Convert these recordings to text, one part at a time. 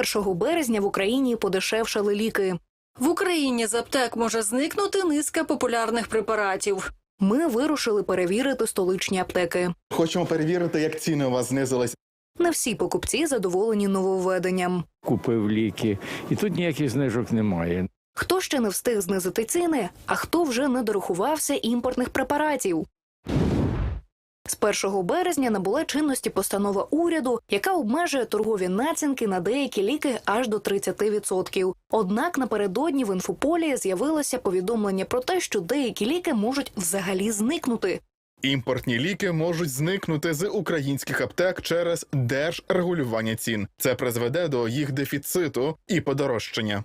1 березня в Україні подешевшали ліки. В Україні з аптек може зникнути низка популярних препаратів. Ми вирушили перевірити столичні аптеки. Хочемо перевірити, як ціни у вас знизились. Не всі покупці задоволені нововведенням. купив ліки, і тут ніяких знижок немає. Хто ще не встиг знизити ціни, а хто вже не дорахувався імпортних препаратів. З 1 березня набула чинності постанова уряду, яка обмежує торгові націнки на деякі ліки аж до 30%. Однак напередодні в інфополі з'явилося повідомлення про те, що деякі ліки можуть взагалі зникнути. Імпортні ліки можуть зникнути з українських аптек через держрегулювання цін. Це призведе до їх дефіциту і подорожчання.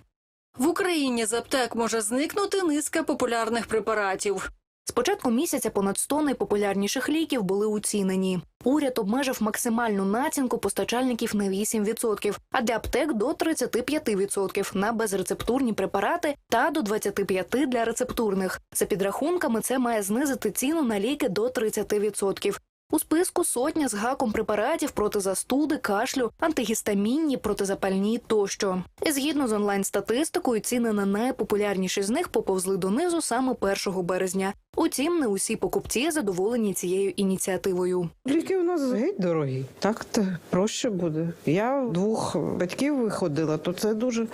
В Україні з аптек може зникнути низка популярних препаратів. З початку місяця понад 100 найпопулярніших ліків були оцінені. Уряд обмежив максимальну націнку постачальників на 8%, а для аптек до 35% на безрецептурні препарати та до 25% для рецептурних. За підрахунками, це має знизити ціну на ліки до 30%. У списку сотня з гаком препаратів проти застуди, кашлю, антигістамінні, протизапальні тощо. І згідно з онлайн-статистикою, ціни на найпопулярніші з них поповзли донизу саме 1 березня. Утім, не усі покупці задоволені цією ініціативою. Ліки у нас геть дорогі. Так то проще буде. Я двох батьків виходила, то це дуже,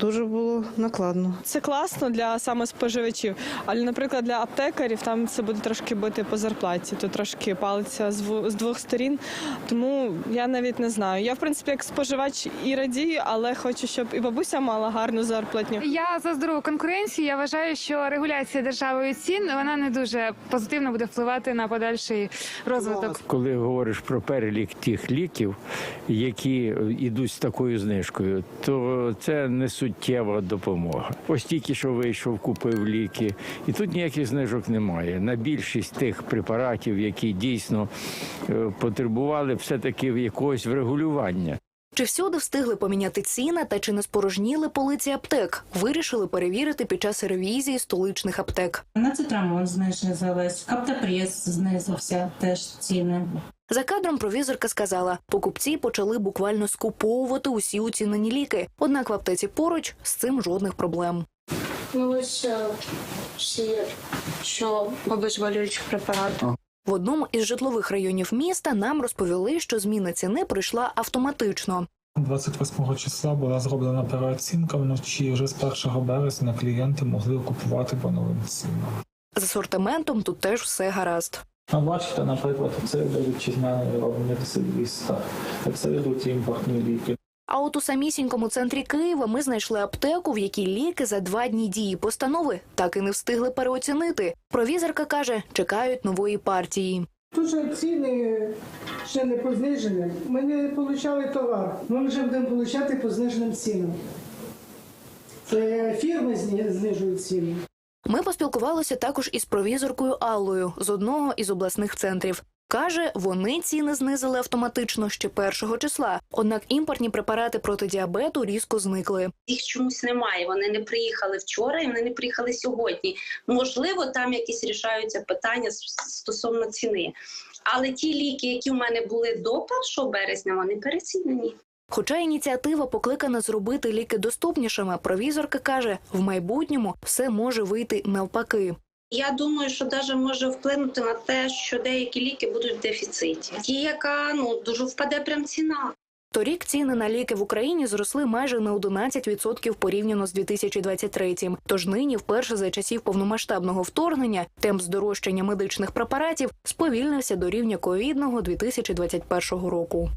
дуже було накладно. Це класно для саме споживачів, але, наприклад, для аптекарів там це буде трошки бити по зарплаті, то трошки палиться з двох сторін. Тому я навіть не знаю. Я, в принципі, як споживач і радію, але хочу, щоб і бабуся мала гарну зарплатню. Я за здорову конкуренцію. Я вважаю, що регуляція державою цін вона не дуже позитивно буде впливати на подальший розвиток. Коли говориш про перелік тих ліків, які йдуть з такою знижкою, то це не суттєва допомога. Ось тільки що вийшов, купив ліки, і тут ніяких знижок немає. На більшість тих препаратів, які дійсно е, потребували все-таки якогось врегулювання. Чи всюди встигли поміняти ціни та чи не спорожніли полиці аптек? Вирішили перевірити під час ревізії столичних аптек. Нацитрамон знизилась, каптопрес знизився теж ціни. За кадром провізорка сказала, покупці почали буквально скуповувати усі оцінені ліки. Однак в аптеці поруч з цим жодних проблем. Ну ось е, всі, що обезболюючі препарати. В одному із житлових районів міста нам розповіли, що зміна ціни прийшла автоматично. 28 числа була зроблена переоцінка вночі. Вже з 1 березня клієнти могли купувати по новим цінам. З асортиментом тут теж все гаразд. А бачите, наприклад, це йде вітчизняне вироблення Сильвістра, це йдуть імпортні ліки. А от у самісінькому центрі Києва ми знайшли аптеку, в якій ліки за два дні дії постанови так і не встигли переоцінити. Провізорка каже, чекають нової партії. Тут же ціни ще не познижені. Ми не отримали товар. Ми вже будемо отримати по зниженим цінам. Це фірми знижують ціни. Ми поспілкувалися також із провізоркою Аллою з одного із обласних центрів. Каже, вони ціни знизили автоматично ще першого числа. Однак імпортні препарати проти діабету різко зникли. їх чомусь немає. Вони не приїхали вчора і вони не приїхали сьогодні. Можливо, там якісь рішаються питання стосовно ціни. Але ті ліки, які в мене були до 1 березня, вони перецінені. Хоча ініціатива покликана зробити ліки доступнішими, провізорка каже, в майбутньому все може вийти навпаки. Я думаю, що навіть може вплинути на те, що деякі ліки будуть в дефіциті. Ті, яка ну дуже впаде прям ціна. Торік ціни на ліки в Україні зросли майже на 11% порівняно з 2023 Тож нині, вперше за часів повномасштабного вторгнення, темп здорожчання медичних препаратів сповільнився до рівня ковідного 2021 року.